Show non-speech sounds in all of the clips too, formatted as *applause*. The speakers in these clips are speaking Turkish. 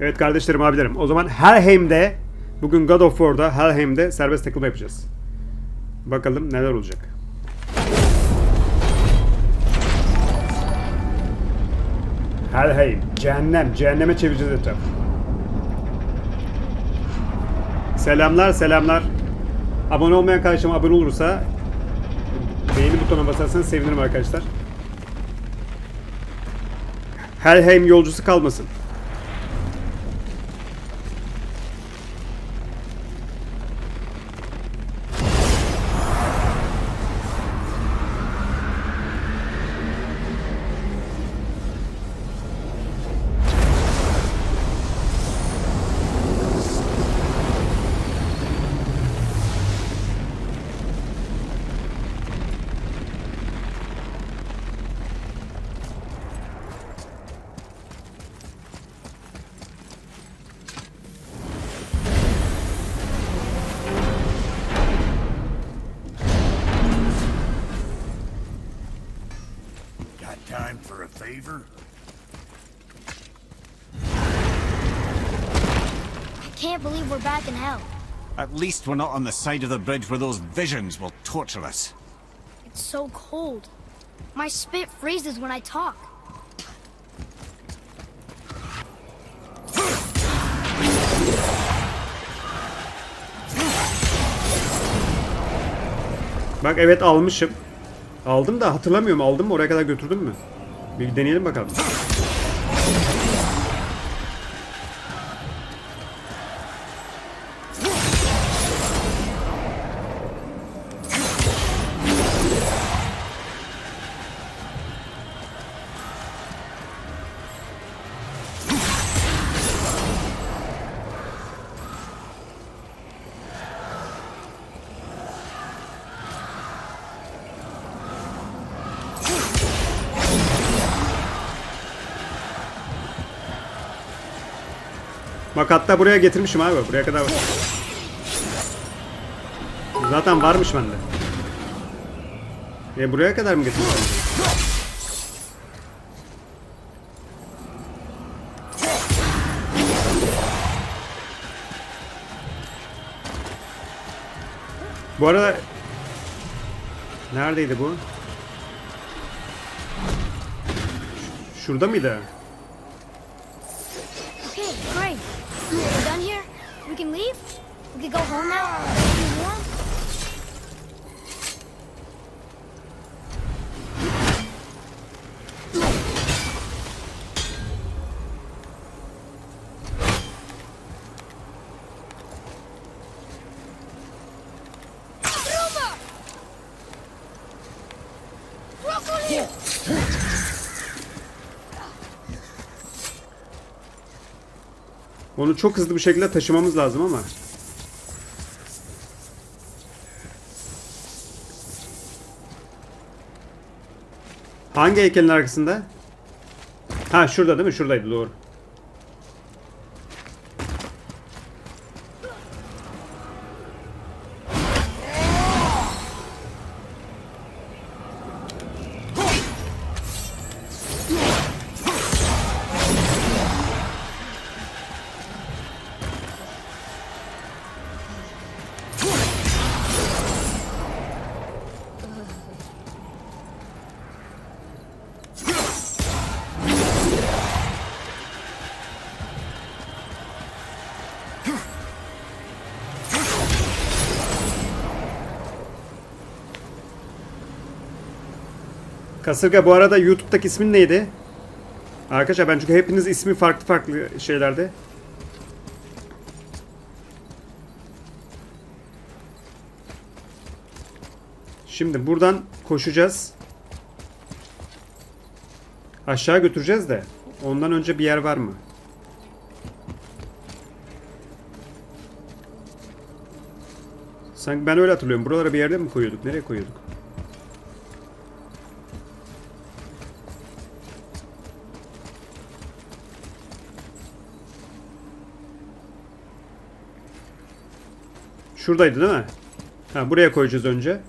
Evet kardeşlerim abilerim. O zaman Helheim'de bugün God of War'da Helheim'de serbest takılma yapacağız. Bakalım neler olacak. Helheim. Cehennem. Cehenneme çevireceğiz etrafı. Selamlar selamlar. Abone olmayan kardeşim abone olursa beğeni butonuna basarsanız sevinirim arkadaşlar. Helheim yolcusu kalmasın. Favor? I can't believe we're back in hell. At least we're not on the side of the bridge where those visions will torture us. It's so cold. My spit freezes when I talk. Bak evet almışım. Aldım da hatırlamıyorum. Aldım mı? Oraya kadar götürdüm mü? Bir deneyelim bakalım. Bak hatta buraya getirmişim abi. Buraya kadar var. Zaten varmış bende. E buraya kadar mı getirmişim? Bu arada Neredeydi bu? Şurada mıydı? We're done here? We can leave? We can go home now? Onu çok hızlı bir şekilde taşımamız lazım ama. Hangi heykelin arkasında? Ha şurada değil mi? Şuradaydı doğru. Kasırga bu arada YouTube'daki ismin neydi? Arkadaşlar ben çünkü hepiniz ismi farklı farklı şeylerde. Şimdi buradan koşacağız. Aşağı götüreceğiz de. Ondan önce bir yer var mı? Sanki ben öyle hatırlıyorum. Buralara bir yerde mi koyuyorduk? Nereye koyuyorduk? Şuradaydı değil mi? Ha buraya koyacağız önce.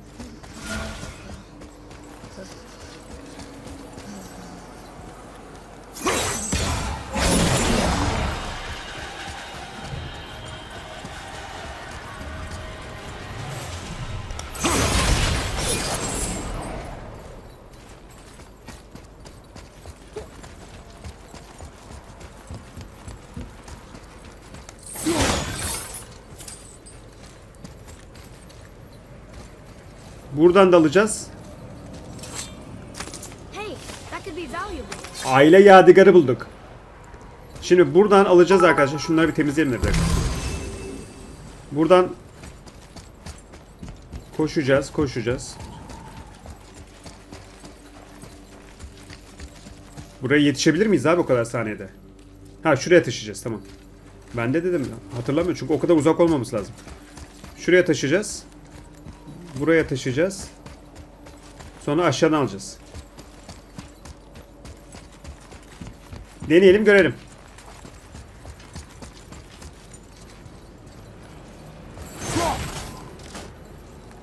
Buradan da alacağız. Aile yadigarı bulduk. Şimdi buradan alacağız arkadaşlar. Şunları bir temizleyelim de bir dakika. Buradan koşacağız, koşacağız. Buraya yetişebilir miyiz abi o kadar saniyede? Ha şuraya taşıyacağız tamam. Ben de dedim hatırlamıyorum çünkü o kadar uzak olmamız lazım. Şuraya taşıyacağız. Buraya taşıyacağız. Sonra aşağıdan alacağız. Deneyelim görelim.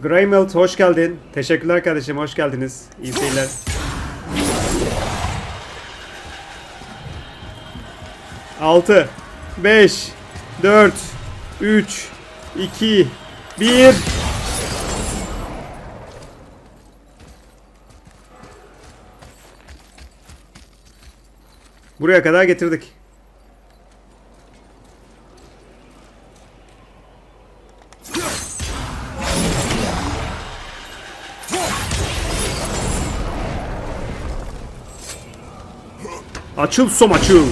Greymelt hoş geldin. Teşekkürler kardeşim hoş geldiniz. İyi seyirler. Altı, beş, dört, üç, iki, bir. Buraya kadar getirdik. Açıl som açıl.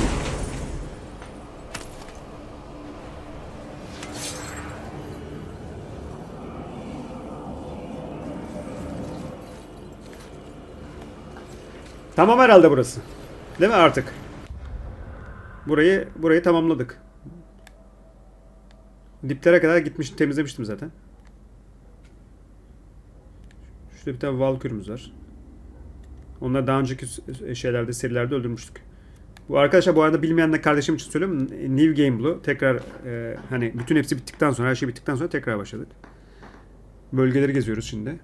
Tamam herhalde burası. Değil mi artık? Burayı burayı tamamladık. Diplere kadar gitmiş temizlemiştim zaten. Şurada bir tane Valkyrie'miz var. Onları daha önceki şeylerde, serilerde öldürmüştük. Bu arkadaşlar bu arada bilmeyenler kardeşim için söylüyorum. New Game Blue. Tekrar e, hani bütün hepsi bittikten sonra, her şey bittikten sonra tekrar başladık. Bölgeleri geziyoruz şimdi.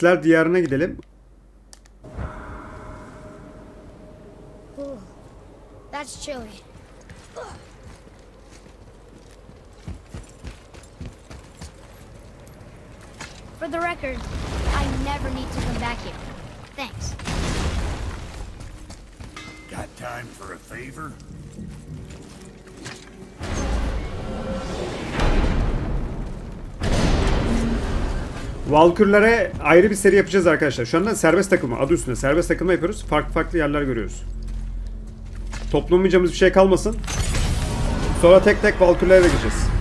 Sisler diyarına gidelim. That's chilly. For the record, I never need to come back here. Thanks. Got time for a favor? Valkürlere ayrı bir seri yapacağız arkadaşlar. Şu anda serbest takılma adı üstünde. Serbest takılma yapıyoruz. Farklı farklı yerler görüyoruz. Toplamayacağımız bir şey kalmasın. Sonra tek tek Valkürlere de gideceğiz.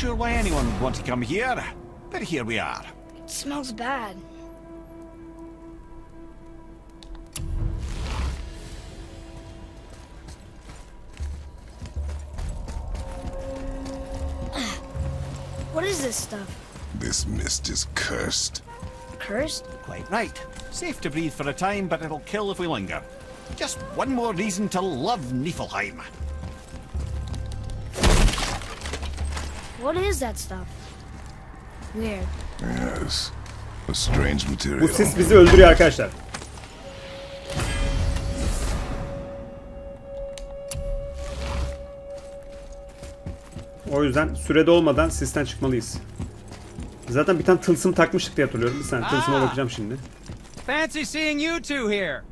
Sure why anyone would want to come here, but here we are. It smells bad. *sighs* What is this stuff? This mist is cursed. Cursed? Quite right. Safe to breathe for a time, but it'll kill if we linger. Just one more reason to love Niflheim. What is that stuff? Weird. Yes. A strange Bu material. sis bizi öldürüyor arkadaşlar. O yüzden sürede olmadan sisten çıkmalıyız. Zaten bir tane tılsım takmıştık diye hatırlıyorum. Bir saniye tılsıma Ah. bakacağım şimdi. Fancy seeing you two here.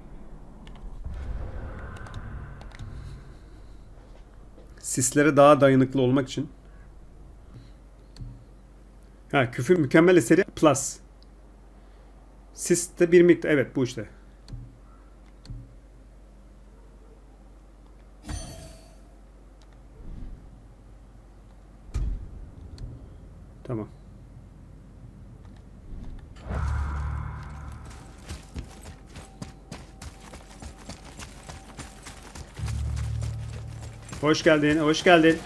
Sislere daha dayanıklı olmak için Ha küfür mükemmel eseri plus. Sis de bir miktar. Evet bu işte. Tamam. Hoş geldin, hoş geldin.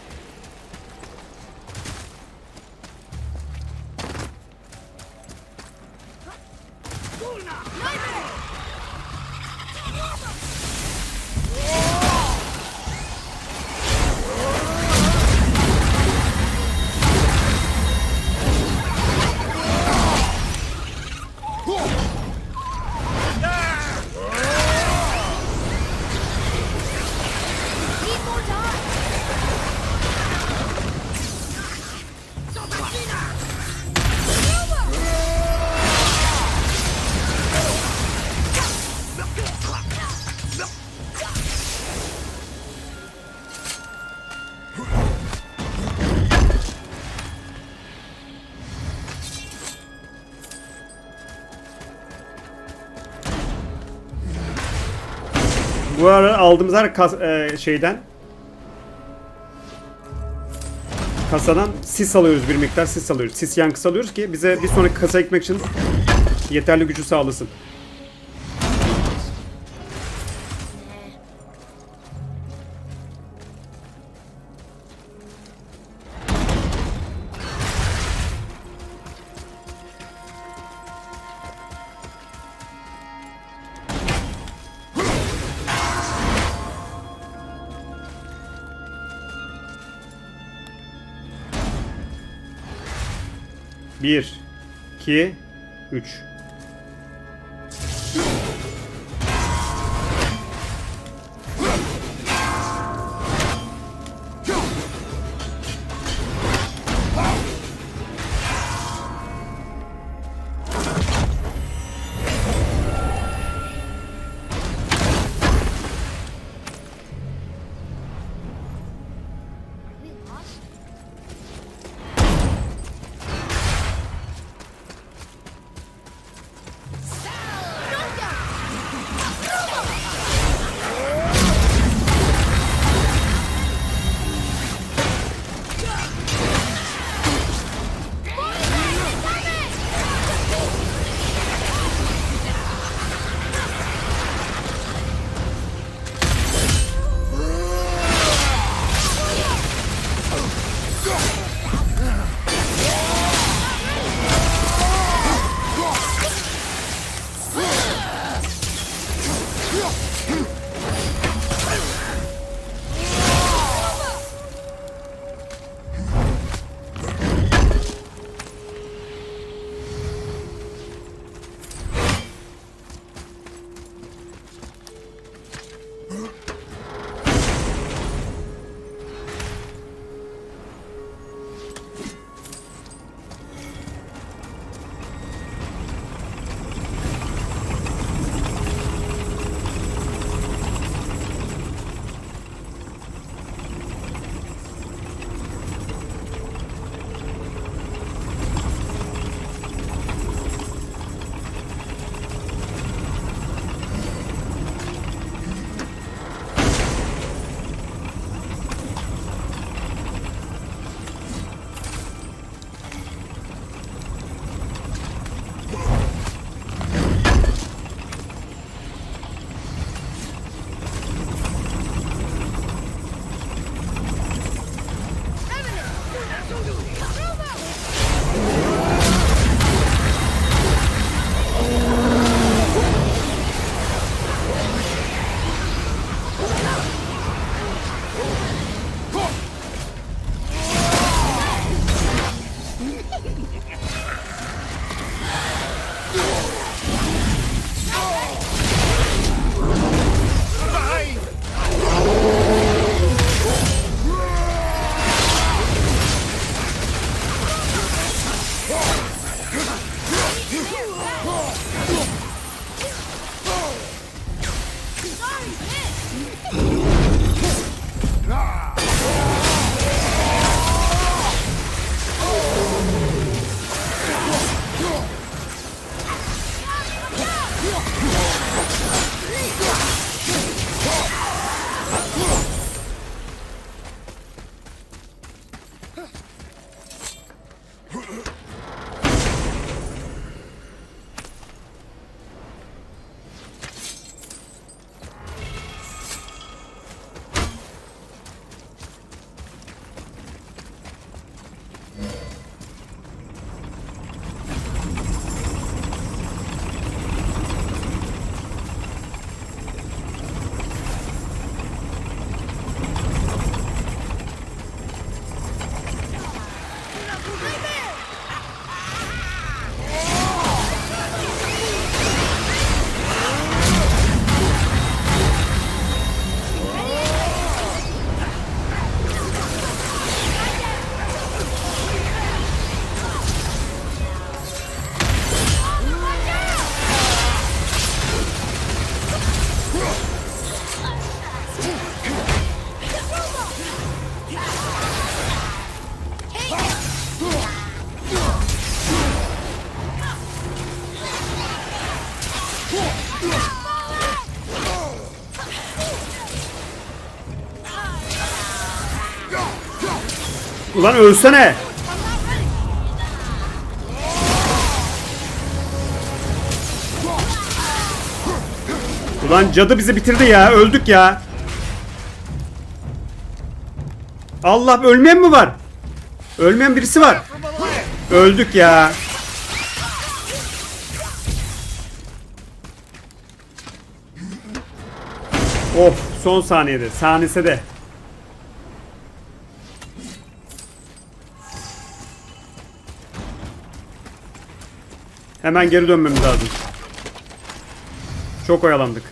Bu ara aldığımız her kas- e, şeyden kasadan sis alıyoruz bir miktar sis alıyoruz. Sis yankısı alıyoruz ki bize bir sonraki kasaya gitmek için yeterli gücü sağlasın. 2, 3. Ulan ölsene. Ulan cadı bizi bitirdi ya. Öldük ya. Allah ölmeyen mi var? Ölmeyen birisi var. Öldük ya. Of son saniyede. Saniyese de. Hemen geri dönmemiz lazım. Çok oyalandık.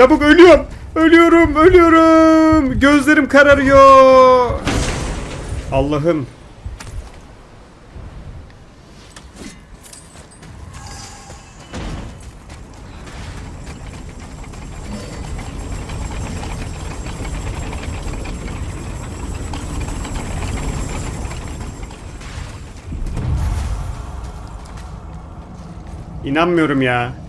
Çabuk ölüyorum. Ölüyorum, ölüyorum. Gözlerim kararıyor. Allah'ım. İnanmıyorum ya.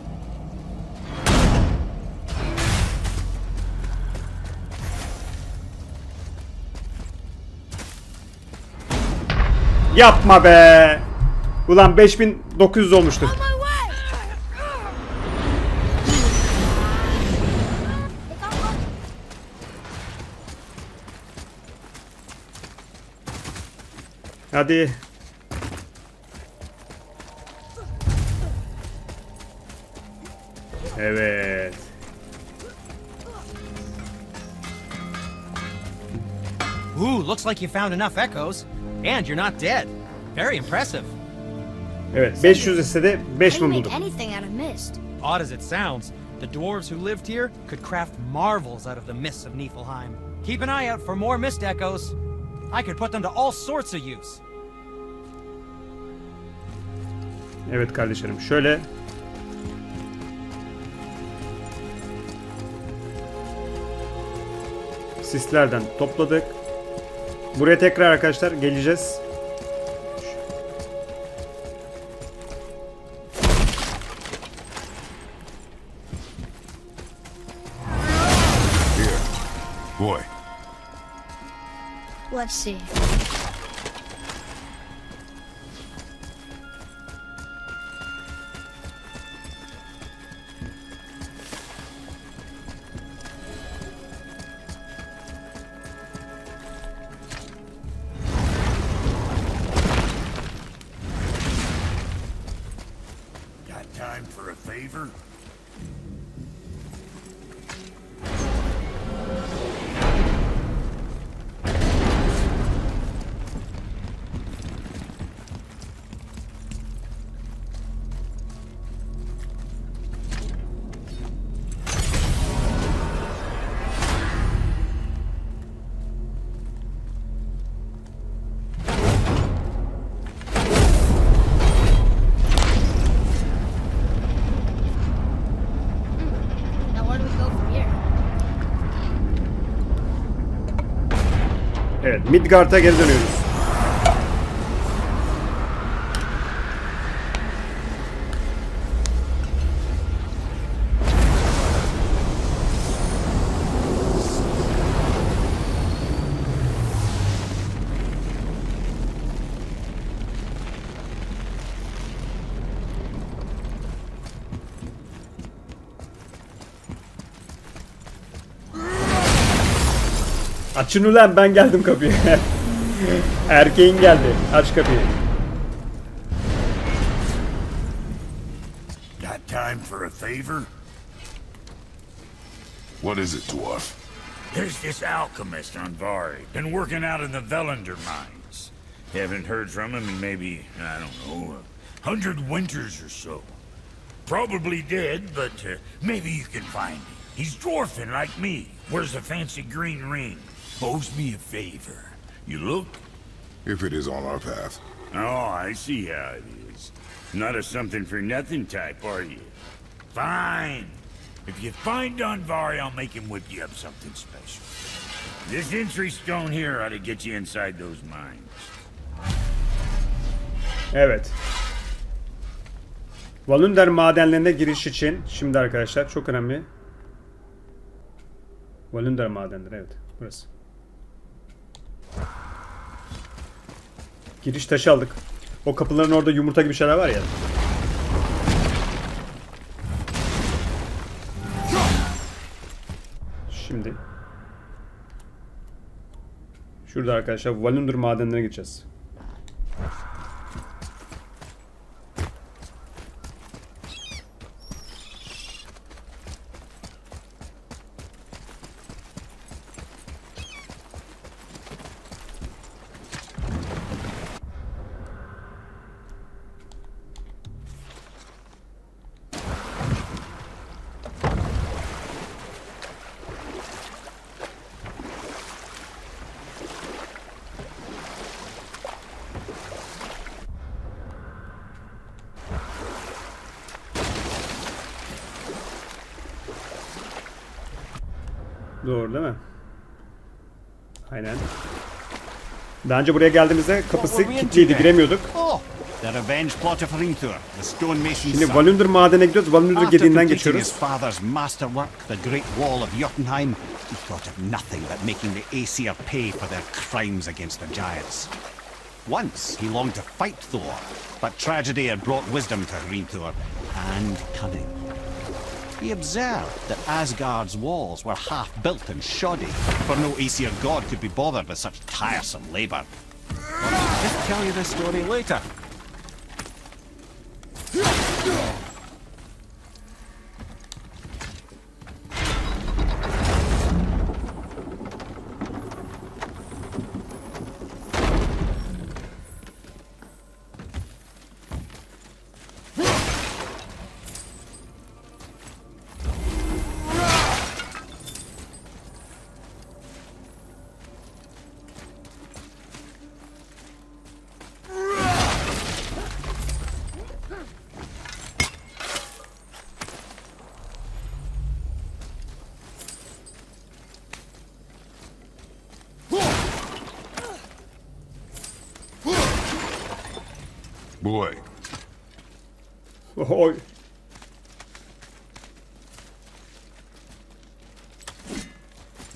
Yapma be. Ulan 5900 olmuştu. Hadi. Evet. Ooh, looks like you found enough echoes. And you're not dead. Very impressive. Evet 500 ise de 5 I can make buldum. anything out of mist. Odd as it sounds, the dwarves who lived here could craft marvels out of the mists of Niflheim. Keep an eye out for more mist echoes. I could put them to all sorts of use. Evet kardeşlerim şöyle. Sislerden topladık. Buraya tekrar arkadaşlar geleceğiz. Here. Boy, Let's see. Midgard'a geri dönüyoruz. Açın ulan ben geldim kapıya. *laughs* Erkeğin geldi. Aç kapıyı. Got time for a favor? What is it, dwarf? There's this alchemist on Vari. Been working out in the Velander mines. Haven't heard from him in maybe, I don't know, a hundred winters or so. Probably dead, but uh, maybe you can find him. He's dwarfing like me. Wears a fancy green ring. Owes me a favor. You look? If it is on our path. Oh, I see how it is. Not a something for nothing type, are you? Fine. If you find Dunvari, I'll make him whip you up something special. This entry stone here ought to get you inside those mines. Evet. Walunder madenlerine giriş için şimdi arkadaşlar çok önemli. Walunder madenleri evet burası. Giriş taşı aldık. O kapıların orada yumurta gibi şeyler var ya. Şimdi Şurada arkadaşlar Walunder madenlerine gideceğiz. Doğru değil mi? Aynen. Daha önce buraya geldiğimizde kapısı kilitliydi, giremiyorduk. Oh, Şimdi son. Walunder madene gidiyoruz. After gediğinden geçiyoruz. Once he longed to fight Thor, but tragedy had brought wisdom to Hrinthur and cunning. He observed that Asgard's walls were half built and shoddy, for no Aesir god could be bothered with such tiresome labor. I'll just tell you this story later.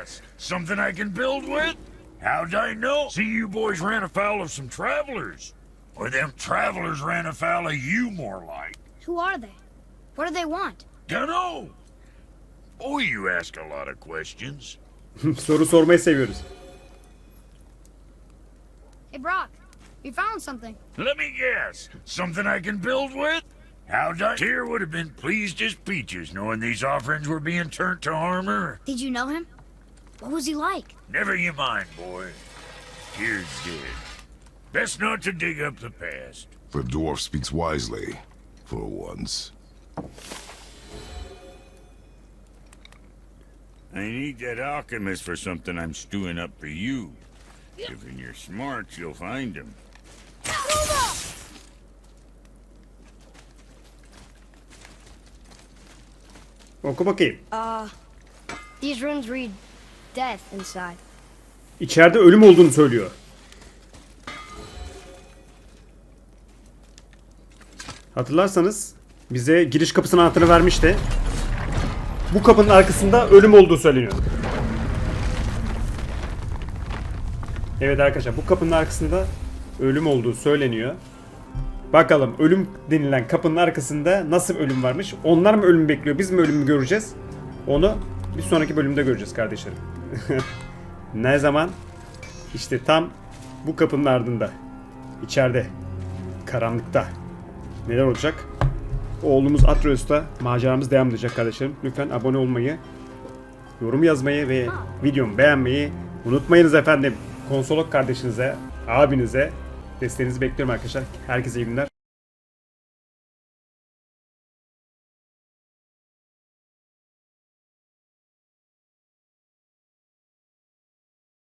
Let. Something I can build with? How'd I know? See, you boys ran afoul of some travelers. Or them travelers ran afoul of you, more like. Who are they? What do they want? Dunno. Boy, you ask a lot of questions. *laughs* Soru sormayı seviyoruz. Hey, Brock, we found something. Let me guess. Something I can build with? How'd I? Tyr would have been pleased as peaches knowing these offerings were being turned to armor. Did you know him? What was he like? Never you mind, boy. Tyr's dead. Best not to dig up the past. The dwarf speaks wisely, for once. I need that alchemist for something I'm stewing up for you. If in your smarts, you'll find him. Oku bakayım. Uh, these runes read death inside. İçeride ölüm olduğunu söylüyor. Hatırlarsanız bize giriş kapısının anahtarını vermişti. Bu kapının arkasında ölüm olduğu söyleniyor. Evet arkadaşlar bu kapının arkasında ölüm olduğu söyleniyor. Bakalım ölüm denilen kapının arkasında nasıl ölüm varmış? Onlar mı ölüm bekliyor? Biz mi ölümü göreceğiz? Onu bir sonraki bölümde göreceğiz kardeşlerim. *laughs* ne zaman? İşte tam bu kapının ardında. İçeride. Karanlıkta. Neler olacak? Oğlumuz Atreus'ta maceramız devam edecek kardeşlerim. Lütfen abone olmayı, yorum yazmayı ve videomu beğenmeyi unutmayınız efendim. Konsolok kardeşinize, abinize desteğinizi bekliyorum arkadaşlar. Herkese iyi günler.